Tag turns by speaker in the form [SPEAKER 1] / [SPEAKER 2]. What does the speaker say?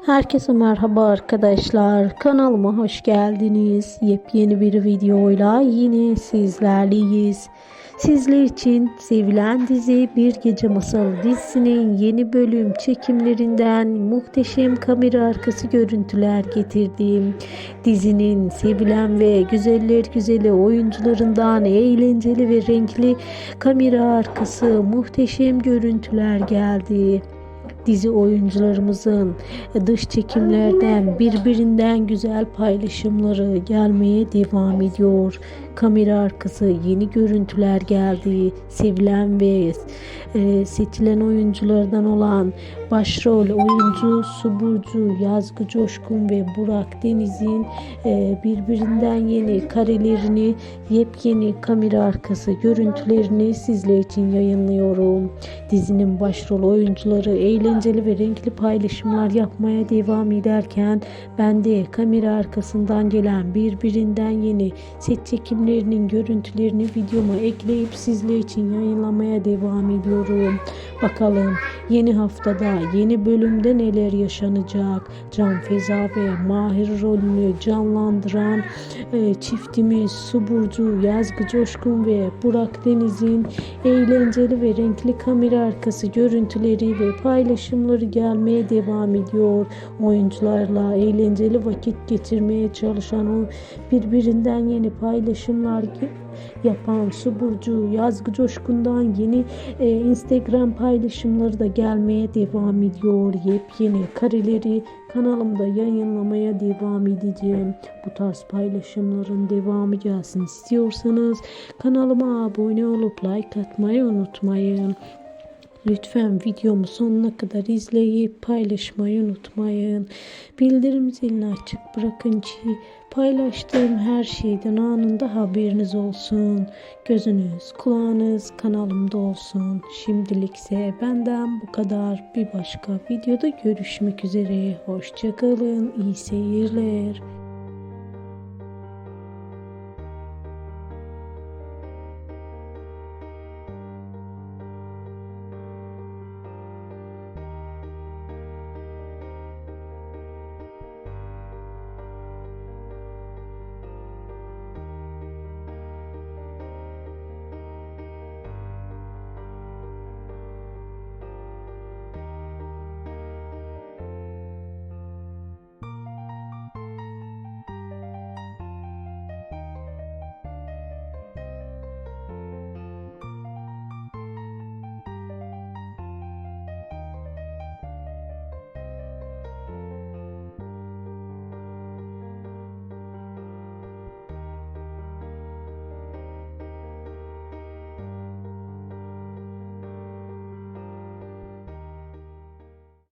[SPEAKER 1] Herkese merhaba arkadaşlar. Kanalıma hoş geldiniz. Yepyeni bir videoyla yine sizlerleyiz. Sizler için sevilen dizi Bir Gece Masalı dizisinin yeni bölüm çekimlerinden muhteşem kamera arkası görüntüler getirdim. Dizinin sevilen ve güzeller güzeli oyuncularından eğlenceli ve renkli kamera arkası muhteşem görüntüler geldi dizi oyuncularımızın dış çekimlerden birbirinden güzel paylaşımları gelmeye devam ediyor. Kamera arkası yeni görüntüler geldi. Sevilen ve e, seçilen oyunculardan olan başrol oyuncu Suburcu, Yazgı Coşkun ve Burak Deniz'in e, birbirinden yeni karelerini, yepyeni kamera arkası görüntülerini sizler için yayınlıyorum. Dizinin başrol oyuncuları eğlenceli ve renkli paylaşımlar yapmaya devam ederken ben de kamera arkasından gelen birbirinden yeni set çekimlerinin görüntülerini videoma ekleyip sizler için yayınlamaya devam ediyorum. Bakalım yeni haftada yeni bölümde neler yaşanacak? Can Feza ve Mahir rolünü canlandıran e, çiftimiz Suburcu, Yazgı Coşkun ve Burak Deniz'in eğlenceli ve renkli kamera arkası görüntüleri ve paylaşımları gelmeye devam ediyor. Oyuncularla eğlenceli vakit geçirmeye çalışan o birbirinden yeni paylaşımlar yapan Suburcu, Yazgı Coşkun'dan yeni e, Instagram paylaşımları da gelmeye devam ediyor. Yepyeni kareleri kanalımda yayınlamaya devam edeceğim. Bu tarz paylaşımların devamı gelsin istiyorsanız kanalıma abone olup like atmayı unutmayın. Lütfen videomu sonuna kadar izleyip paylaşmayı unutmayın. Bildirim zilini açık bırakın ki paylaştığım her şeyden anında haberiniz olsun. Gözünüz, kulağınız kanalımda olsun. Şimdilikse benden bu kadar. Bir başka videoda görüşmek üzere. Hoşçakalın. İyi seyirler.